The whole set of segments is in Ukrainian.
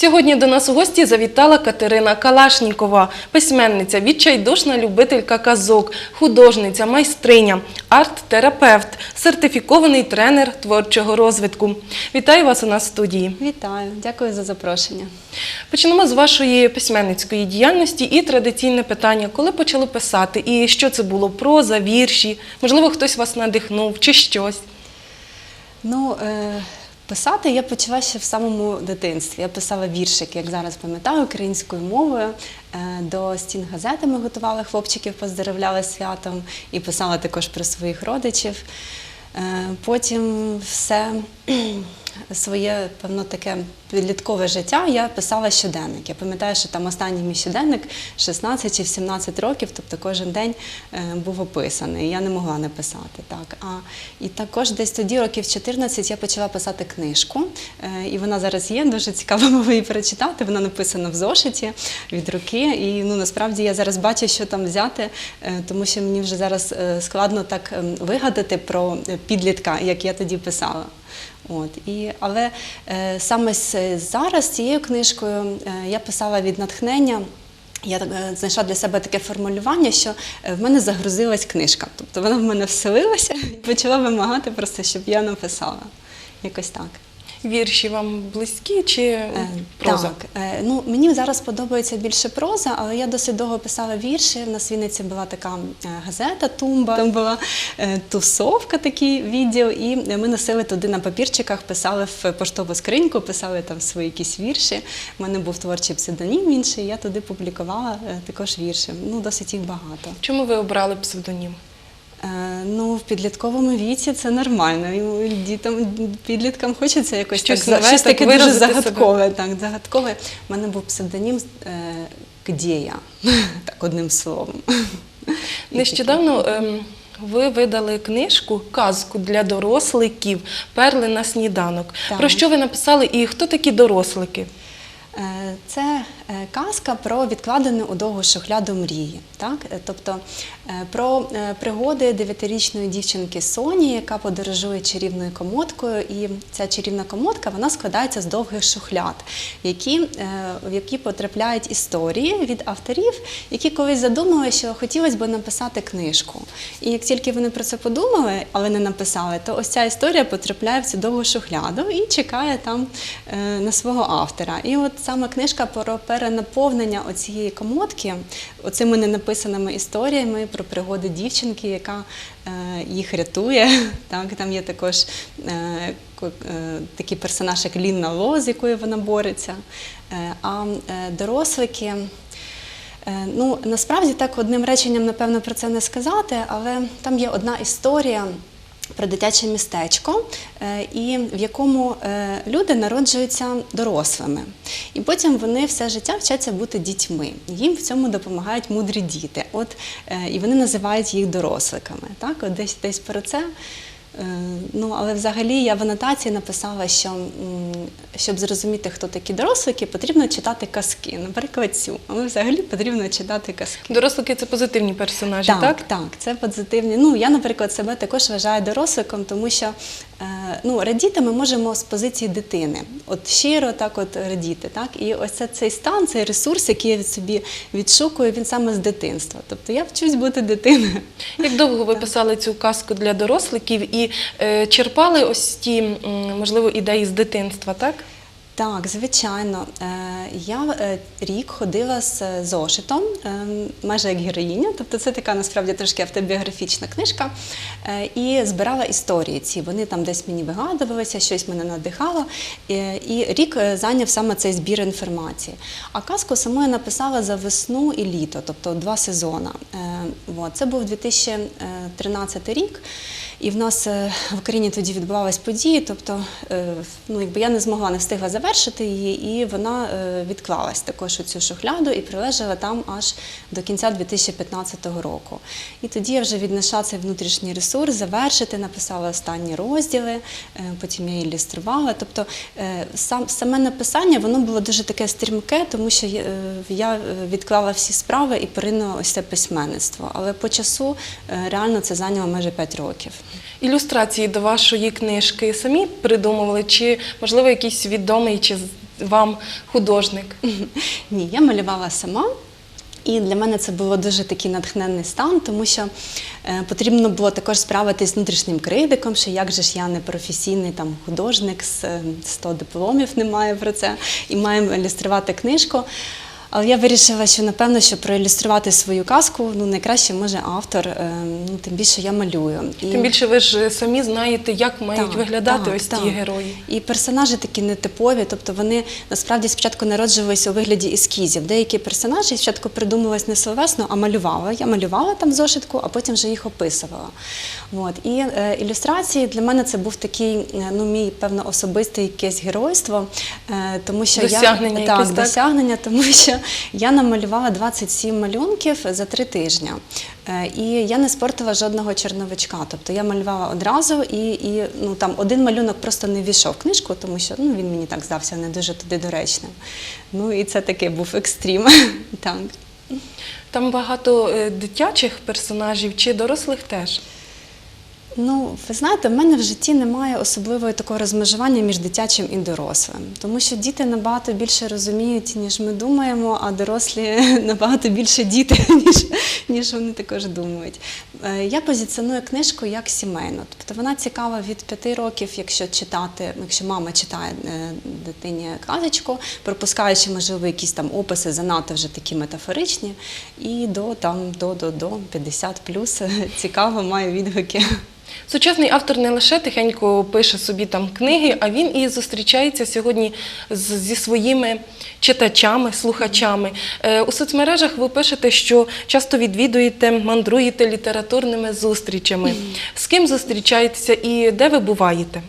Сьогодні до нас у гості завітала Катерина Калашнікова, письменниця, відчайдушна любителька казок, художниця, майстриня, арт-терапевт, сертифікований тренер творчого розвитку. Вітаю вас у нас в студії. Вітаю, дякую за запрошення. Почнемо з вашої письменницької діяльності і традиційне питання: коли почали писати, і що це було? Проза, вірші? Можливо, хтось вас надихнув чи щось? Ну, е, писати я почала ще в самому дитинстві. Я писала віршики, як зараз пам'ятаю, українською мовою. Е, до стін газети ми готували хлопчиків, поздоровляли святом і писала також про своїх родичів. Е, потім все своє, певно, таке підліткове життя я писала щоденник. Я пам'ятаю, що там останній мій щоденник 16 чи 17 років, тобто кожен день е, був описаний. Я не могла не писати. Так. А, і також десь тоді, років 14, я почала писати книжку. Е, і вона зараз є, дуже цікаво було її перечитати. Вона написана в зошиті від руки. І ну, насправді я зараз бачу, що там взяти, е, тому що мені вже зараз складно так ем, вигадати про підлітка, як я тоді писала. От і але е, саме зараз цією книжкою е, я писала від натхнення. Я е, знайшла для себе таке формулювання, що е, в мене загрузилась книжка. Тобто вона в мене вселилася і почала вимагати просто, щоб я написала. Якось так. Вірші вам близькі чи Е, проза? Так, е, ну мені зараз подобається більше проза, але я досить довго писала вірші. В нас в Вінниці була така е, газета Тумба. Там була тусовка, такий відділ, і ми носили туди на папірчиках, писали в поштову скриньку, писали там свої якісь вірші. У мене був творчий псевдонім інший. Я туди публікувала також вірші. Ну досить їх багато. Чому ви обрали псевдонім? Е, Ну, в підлітковому віці це нормально. Дітям, підліткам хочеться якось Щось так, нове, щось так таке дуже виразити себе. загадкове. Так, загадкове. У мене був псевдонім е, Кдєя, так одним словом. Нещодавно ем, ви видали книжку казку для доросликів Перли на сніданок. Так. Про що ви написали і хто такі дорослики? Е, Це е, казка про відкладену у довгу шухляду мрії. Так? Е, Тобто е, про е, пригоди дев'ятирічної дівчинки Соні, яка подорожує чарівною комодкою. І ця чарівна комодка вона складається з довгих шухляд, які, е, в які потрапляють історії від авторів, які колись задумали, що хотілося б написати книжку. І як тільки вони про це подумали, але не написали, то ось ця історія потрапляє в цю довгу шухляду і чекає там е, на свого автора. І от саме книжка про перенаповнення оцієї комодки, оцими ненаписаними історіями про пригоди дівчинки, яка е, їх рятує. Так, там є також е, е, такий персонаж, як Лінна Ло, з якою вона бореться. А дорослики. Ну, насправді так одним реченням, напевно, про це не сказати, але там є одна історія про дитяче містечко, е, і в якому е, люди народжуються дорослими. І потім вони все життя вчаться бути дітьми. Їм в цьому допомагають мудрі діти. От, е, і вони називають їх доросликами. Так? От десь, десь про це. Е, Ну, але взагалі я в анотації написала, що щоб зрозуміти, хто такі дорослики, потрібно читати казки. Наприклад, цю. Але взагалі потрібно читати казки. Дорослики це позитивні персонажі, так? Так, так, це позитивні. Ну, я, наприклад, себе також вважаю доросликом, тому що ну, радіти ми можемо з позиції дитини. От щиро так от радіти. Так? І ось це, цей стан, цей ресурс, який я від собі відшукую, він саме з дитинства. Тобто я вчусь бути дитиною. Як довго ви писали цю казку для доросликів і е, черпали ось ті, можливо, ідеї з дитинства, так? Так, звичайно. Е, Я е, рік ходила з е, зошитом, майже як героїня, тобто це така насправді трошки автобіографічна книжка. І збирала історії ці. Вони там десь мені вигадувалися, щось мене надихало. І рік зайняв саме цей збір інформації. А казку саму я написала за весну і літо, тобто два сезони. Це був 2013 рік. І в нас е, в Україні тоді відбувались події, тобто е, ну, якби я не змогла, не встигла завершити її, і вона е, відклалась також у цю шухляду і прилежала там аж до кінця 2015 року. І тоді я вже віднайшла цей внутрішній ресурс, завершити, написала останні розділи, потім я ілюструвала. Тобто сам, саме написання воно було дуже таке стрімке, тому що я, відклала всі справи і поринула ось це письменництво. Але по часу реально це зайняло майже 5 років. Ілюстрації до вашої книжки самі придумували, чи, можливо, якийсь відомий чи вам художник? Ні, я малювала сама. І для мене це було дуже такий натхненний стан, тому що е, потрібно було також справитись з внутрішнім критиком, що як же ж я не професійний там художник з е, 100 дипломів немає про це, і маємо ілюструвати книжку. Але я вирішила, що напевно, що проілюструвати свою казку ну найкраще може автор, е, ну тим більше я малюю. І... Тим більше ви ж самі знаєте, як мають Так, виглядати так, ось так. ті герої. І персонажі такі нетипові, тобто вони насправді спочатку народжувалися у вигляді ескізів. Деякі персонажі спочатку придумувались не словесно, а малювала. Я малювала там зошитку, а потім вже їх описувала. От. І е, ілюстрації для мене це був такий, е, ну, мій певно особисте якесь геройство, е, тому що Досягнення я якесь, так, так? досягнення, тому що я намалювала 27 малюнків за три тижні. Е, І я не спортила жодного чорновичка. Тобто я малювала одразу, і, і ну, там один малюнок просто не війшов в книжку, тому що ну, він мені так здався не дуже туди доречним. Ну і це такий був екстрім. Там багато е, дитячих персонажів чи дорослих теж. Ну, ви знаєте, в мене в житті немає особливого такого розмежування між дитячим і дорослим, тому що діти набагато більше розуміють, ніж ми думаємо, а дорослі набагато більше діти, ніж, ніж вони також думають. Е, Я позиціоную книжку як сімейну, тобто вона цікава від п'яти років, якщо читати, якщо мама читає е, дитині казочку, пропускаючи, можливо, якісь там описи занадто вже такі метафоричні, і до там до, до, до 50 плюс цікаво має відгуки. Сучасний автор не лише тихенько пише собі там книги, а він і зустрічається сьогодні з- зі своїми читачами, слухачами. Е, У соцмережах ви пишете, що часто відвідуєте, мандруєте літературними зустрічами. З ким зустрічаєтеся і де ви буваєте?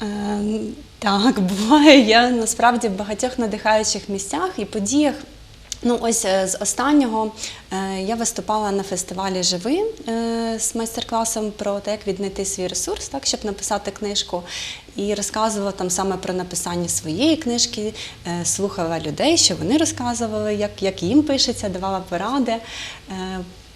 Ем, Так, буває. Я насправді в багатьох надихаючих місцях і подіях. Ну, ось е, з останнього е, я виступала на фестивалі Живи е, з майстер-класом про те, як віднайти свій ресурс, так, щоб написати книжку. І розказувала там саме про написання своєї книжки, слухала людей, що вони розказували, як, як їм пишеться, давала поради.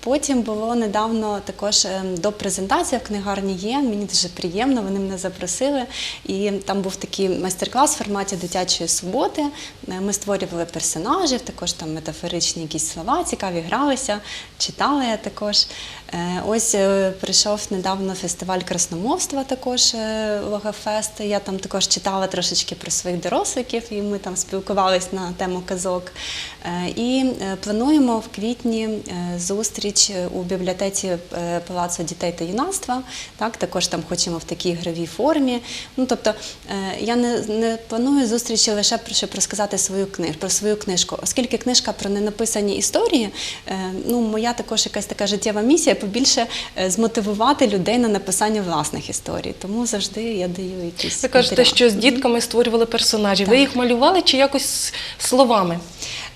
Потім було недавно також ем, до презентації в книгарні є. Мені дуже приємно, вони мене запросили. І там був такий майстер-клас в форматі дитячої суботи. Е, Ми створювали персонажів, також там метафоричні якісь слова, цікаві гралися, читала я також. Е, Ось е, прийшов недавно фестиваль красномовства, також Логофест. Я там також читала трошечки про своїх доросликів, і ми там спілкувалися на тему казок. І плануємо в квітні е, зустріч у бібліотеці е, Палацу дітей та юнацтва. Так, також там хочемо в такій ігровій формі. Ну, тобто е, я не, не планую зустрічі лише про щоб розказати свою книжку, про свою книжку, оскільки книжка про ненаписані історії, е, ну, моя також якась така життєва місія побільше е, змотивувати людей на написання власних історій. Тому завжди я даю якісь. Ви кажете, матеріали. що з дітками створювали персонажів. Ви їх малювали чи якось словами?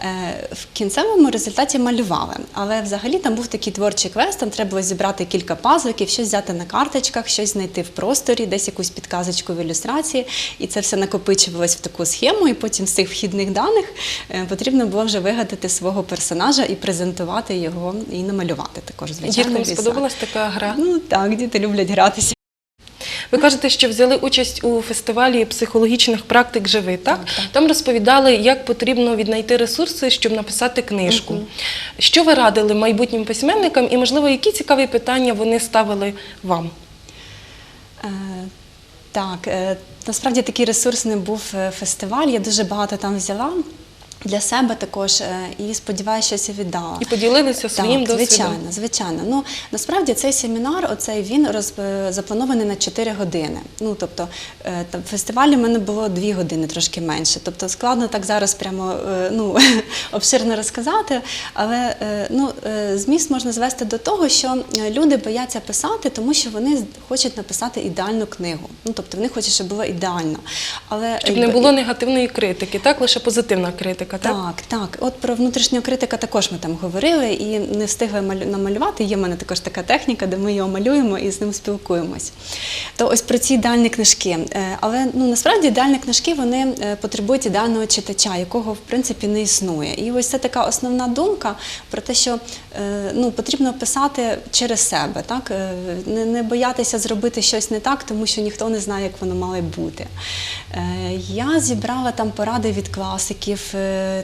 Е, В кінцевому результаті малювали, але взагалі там був такий творчий квест. Там треба було зібрати кілька пазликів, щось взяти на карточках, щось знайти в просторі, десь якусь підказочку в ілюстрації, і це все накопичувалось в таку схему. І потім з цих вхідних даних е, потрібно було вже вигадати свого персонажа і презентувати його і намалювати також. Звичайно, Діткам сподобалась така гра? Ну так, діти люблять гратися. Ви кажете, що взяли участь у фестивалі психологічних практик Живи, так? Так, так. Там розповідали, як потрібно віднайти ресурси, щоб написати книжку. Що ви радили майбутнім письменникам і, можливо, які цікаві питання вони ставили вам? Е, Так, е, насправді такий ресурсний був е, фестиваль. Я дуже багато там взяла. Для себе також е, і сподіваюся, що це віддала. І поділилися своїм так, досвідом? звичайно, звичайно. Ну насправді цей семінар, оцей він роз, е, запланований на 4 години. Ну тобто е, там в фестивалі в мене було 2 години, трошки менше. Тобто складно так зараз прямо ну обширно розказати. Але ну зміст можна звести до того, що люди бояться писати, тому що вони хочуть написати ідеальну книгу. Ну тобто вони хочуть, щоб було ідеально. Але Щоб не було негативної критики, так? Лише позитивна критика. Критика, так? Так, так. От про внутрішнього критика також ми там говорили і не встигли намалювати. Є в мене також така техніка, де ми його малюємо і з ним спілкуємось. То ось про ці ідеальні книжки. Е, Але ну насправді ідеальні книжки вони е, потребують ідеального читача, якого в принципі не існує. І ось це така основна думка про те, що е, ну потрібно писати через себе, так не, не боятися зробити щось не так, тому що ніхто не знає, як воно має бути. Я зібрала там поради від класиків.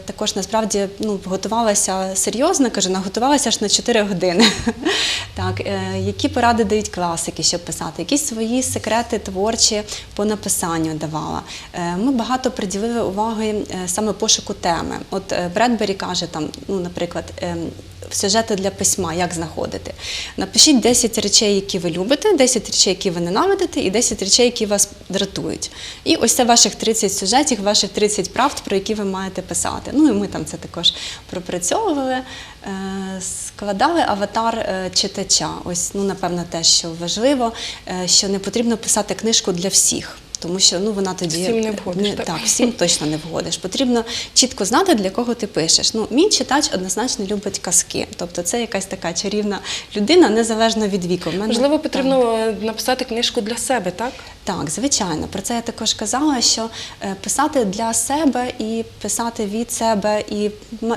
Також насправді ну, готувалася серйозно, кажу, наготувалася аж на 4 години. Так, е, які поради дають класики, щоб писати? Якісь свої секрети творчі по написанню давала. Е, Ми багато приділили уваги е, саме пошуку теми. От Бредбері каже там, ну, наприклад, ем, сюжети для письма, як знаходити. Напишіть 10 речей, які ви любите, 10 речей, які ви ненавидите, і 10 речей, які вас дратують. І ось це ваших 30 сюжетів, ваших 30 правд, про які ви маєте писати. Ну і ми там це також пропрацьовували, е, складали аватар е, читача. Ось, ну, напевно, те, що важливо, е, що не потрібно писати книжку для всіх. Тому що ну вона тоді Всім не вгодиш, так? так, всім точно не вгодиш. Потрібно чітко знати, для кого ти пишеш. Ну, мій читач однозначно любить казки. Тобто це якась така чарівна людина, незалежно від віку. Мене- Можливо, потрібно е, написати книжку для себе, так? Так, звичайно. Про це я також казала, що е, писати для себе і писати від себе, і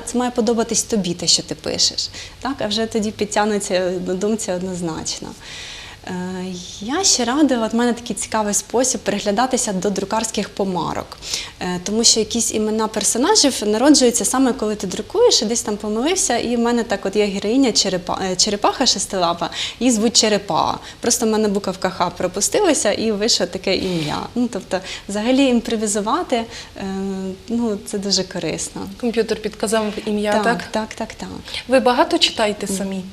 це має подобатись тобі, те, що ти пишеш. Так, а вже тоді підтягнуться до думці однозначно. Е, Я ще радила, от в мене такий цікавий спосіб переглядатися до друкарських помарок, Е, тому що якісь імена персонажів народжуються саме коли ти друкуєш, і десь там помилився. І в мене так от є героїня черепа, е, черепаха шестилапа, її звуть Черепа. Просто в мене буковка Х пропустилася і вийшло таке ім'я. Ну тобто, взагалі імпровізувати ну, це дуже корисно. Комп'ютер підказав ім'я, так? так, так, так, так. Ви багато читаєте самі?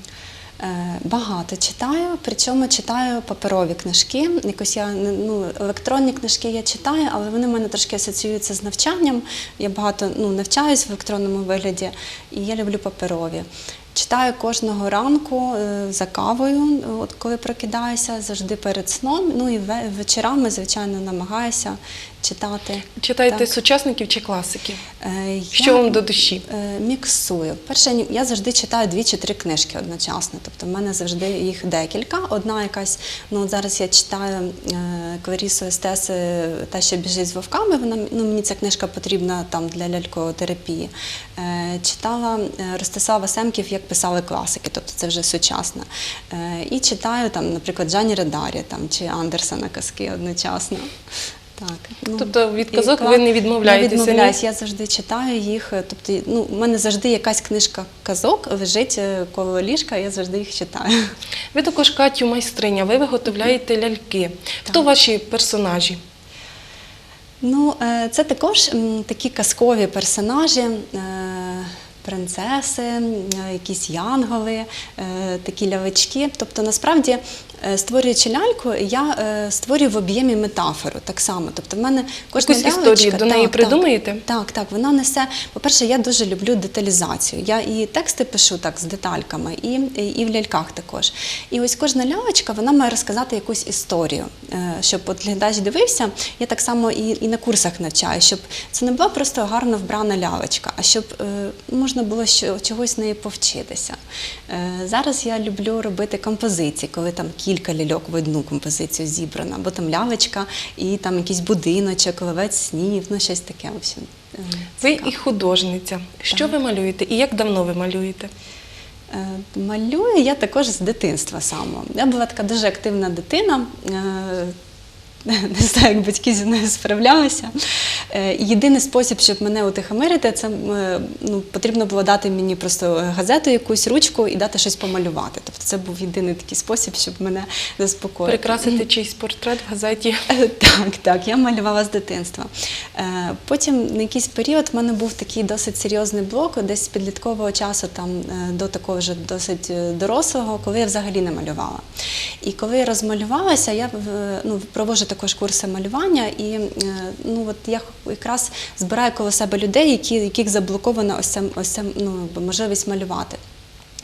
Е, Багато читаю, причому читаю паперові книжки. Якось я ну, електронні книжки я читаю, але вони в мене трошки асоціюються з навчанням. Я багато ну, навчаюсь в електронному вигляді, і я люблю паперові. Читаю кожного ранку е, за кавою, от коли прокидаюся, завжди перед сном. Ну і ве- вечорами, звичайно, намагаюся читати. Читаєте Так. сучасників чи класиків? Е, Що я- вам до душі? Е, Міксую. Перше, я завжди читаю дві чи три книжки одночасно. Тобто в мене завжди їх декілька. Одна якась, ну зараз я читаю е, Кларісу Естеси Та, що біжить з вовками. Вона ну, мені ця книжка потрібна там для лялькотерапії. Е, читала е, Ростислава Семків, як писали класики, тобто це вже сучасно. Е, і читаю там, наприклад, Джані Редарі там, чи Андерсена казки одночасно. Так, ну, Тобто від казок і, ви не відмовляєтеся, Не ні? відмовляюсь, я завжди читаю їх. е, Тобто, ну, у мене завжди якась книжка казок лежить е, коло ліжка, я завжди їх читаю. Ви також Катю майстриня, ви виготовляєте ляльки. Хто ваші персонажі? Ну, е, це також такі казкові персонажі. Принцеси, е, якісь янголи, е, такі лявички. Тобто, насправді, е, створюючи ляльку, я створюю в об'ємі метафору так само. Тобто, в мене кожна Якусь лялечка, історію до неї так, придумаєте? Так, так, вона несе. По-перше, я дуже люблю деталізацію. Я і тексти пишу так з детальками, і, і в ляльках також. І ось кожна лялечка вона має розказати якусь історію, щоб от глядач дивився. Я так само і, і на курсах навчаю, щоб це не була просто гарно вбрана лялечка, а щоб е, можна було чогось неї повчитися. Е, зараз я люблю робити композиції, коли там кілька ляльок в одну композицію зібрано, або там лялечка і там якийсь будиночок, ловець снів, ну щось таке. В общем, е, Ви і художниця. Що ви малюєте і як давно ви малюєте? Е, Малюю я також з дитинства самого. Я була така дуже активна дитина. Е, Не знаю, як батьки зі мною справлялися. Е, Єдиний спосіб, щоб мене утихомирити, це е, ну, потрібно було дати мені просто газету, якусь ручку і дати щось помалювати. Тобто це був єдиний такий спосіб, щоб мене заспокоїти. Прикрасити чийсь портрет в газеті? Е, Так, так, я малювала з дитинства. Е, Потім на якийсь період в мене був такий досить серйозний блок, десь з підліткового часу, там е, до такого вже досить е, дорослого, коли я взагалі не малювала. І коли я розмалювалася, я ну, проводжу також курси малювання, і е, ну, от я якраз збираю коло себе людей, які, яких заблокована ось ця, ось ця ну, можливість малювати.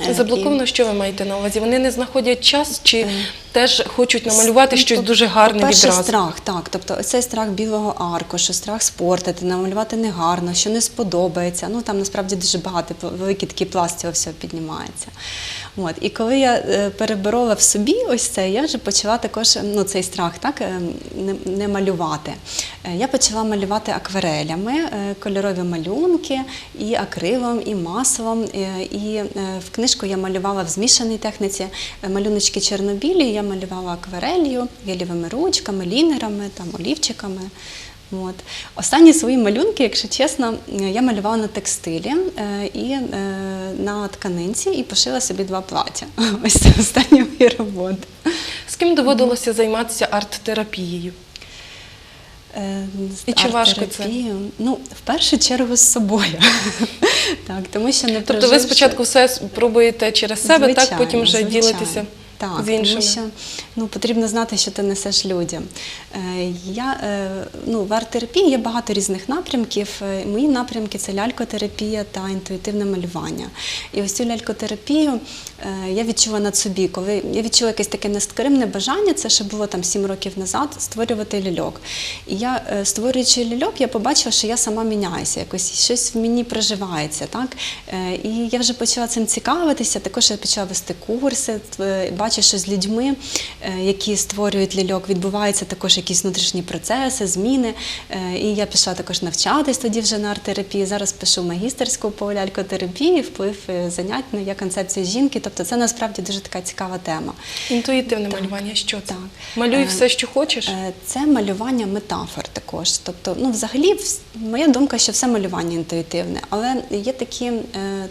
Е, Заблоковано, що ви маєте на увазі? Вони не знаходять час чи Е, теж хочуть намалювати Ну, щось дуже гарне по-перше, відразу. страх, так. Тобто цей страх білого аркушу, страх спортити, намалювати негарно, що не сподобається. Ну там насправді дуже багато великий такий пласт цього всього піднімається. От. І коли я е, переборола в собі ось це, я вже почала також ну, цей страх так, не, не малювати. Я почала малювати акварелями, кольорові малюнки, і акрилом, і маслом. І в книжку я малювала в змішаній техніці е, малюночки чорнобілі. Я малювала акварелью, гелєвими ручками, лінерами, там, олівчиками. От. Останні свої малюнки, якщо чесно, е, я малювала на текстилі е, і на тканинці і пошила собі два плаття. Ось це останні мої роботи. З ким доводилося займатися арт-терапією? І чи важко це? Ну, в першу чергу з собою. так, тому що не Тобто ви проживши- спочатку все пробуєте через себе, так Звичайно, потім вже звичайно. ділитеся так, з іншими. Тому що ну, потрібно знати, що ти несеш людям. Е, я, е, ну, в арт-терапії є багато різних напрямків. Е, Мої напрямки це лялькотерапія та інтуїтивне малювання. І ось цю лялькотерапію я відчула над собі, коли я відчула якесь таке нескоримне бажання, це ще було там 7 років назад, створювати ляльок. І я, створюючи ляльок, я побачила, що я сама міняюся, якось щось в мені проживається. Так? І я вже почала цим цікавитися, також я почала вести курси, е, бачу, що з людьми, е, які створюють ляльок, відбуваються також якісь внутрішні процеси, зміни. Е, І я пішла також навчатись тоді вже на арт-терапії. Зараз пишу магістерську по лялькотерапії, вплив е, занять на я концепція жінки. Тобто це насправді дуже така цікава тема. Інтуїтивне Так. малювання, що це? Так. Малюй все, що хочеш. Це малювання метафор також. Тобто, ну, взагалі, моя думка, що все малювання інтуїтивне, але є такі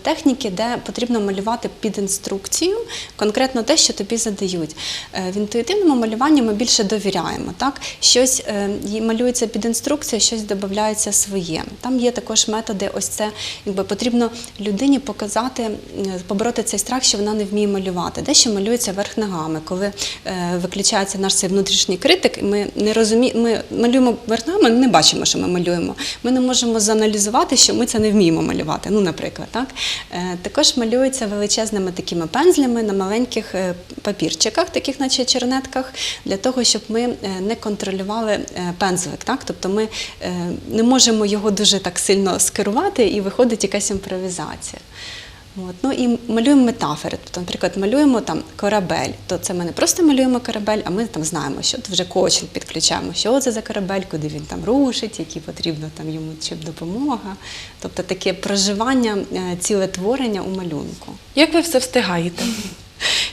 техніки, де потрібно малювати під інструкцію, конкретно те, що тобі задають. Е, в інтуїтивному малюванні ми більше довіряємо. Так? Щось е, малюється під інструкцію, щось додається своє. Там є також методи, ось це якби потрібно людині показати, побороти цей страх, що вона не вміє малювати. Дещо малюється верх ногами, коли е, виключається наш цей внутрішній критик, і ми не розуміємо, ми малюємо верх ногами, не бачимо, що ми малюємо. Ми не можемо зааналізувати, що ми це не вміємо малювати. Ну, наприклад, так Е, також малюється величезними такими пензлями на маленьких е, папірчиках, таких, наче чернетках, для того, щоб ми е, не контролювали е, пензлик. Так? Тобто ми е, не можемо його дуже так сильно скерувати, і виходить якась імпровізація. От. Ну і малюємо метафори. Тобто, наприклад, малюємо там корабель. То це ми не просто малюємо корабель, а ми там знаємо, що вже коучинг підключаємо, що це за корабель, куди він там рушить, які потрібно там йому чим допомога. Тобто таке проживання, е, цілетворення у малюнку. Як ви все встигаєте?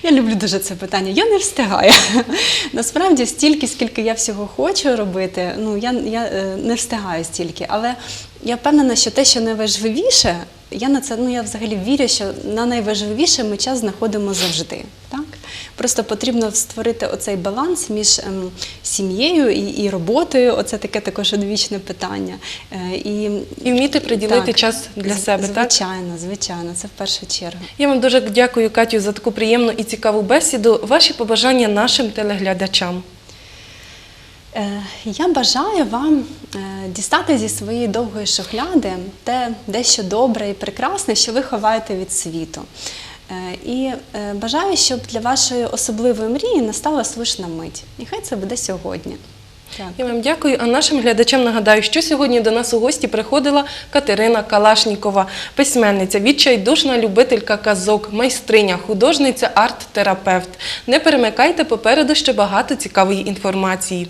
Я люблю дуже це питання. Я не встигаю. Насправді, стільки, скільки я всього хочу робити, ну я, я е, не встигаю стільки. Але я впевнена, що те, що найважливіше, я на це ну я взагалі вірю, що на найважливіше ми час знаходимо завжди. Так? Просто потрібно створити оцей баланс між ем, сім'єю і, і роботою. Оце таке також одвічне питання. Е, і, І вміти приділити Так. час для себе, так? Звичайно, звичайно, це в першу чергу. Я вам дуже дякую, Катю, за таку приємну і цікаву бесіду. Ваші побажання нашим телеглядачам. Е, Я бажаю вам е, дістати зі своєї довгої шухляди те дещо добре і прекрасне, що ви ховаєте від світу. Е, І е, бажаю, щоб для вашої особливої мрії настала слушна мить. І хай це буде сьогодні. Так. Я вам дякую. А нашим глядачам нагадаю, що сьогодні до нас у гості приходила Катерина Калашнікова, письменниця, відчайдушна любителька казок, майстриня, художниця, арт-терапевт. Не перемикайте попереду ще багато цікавої інформації.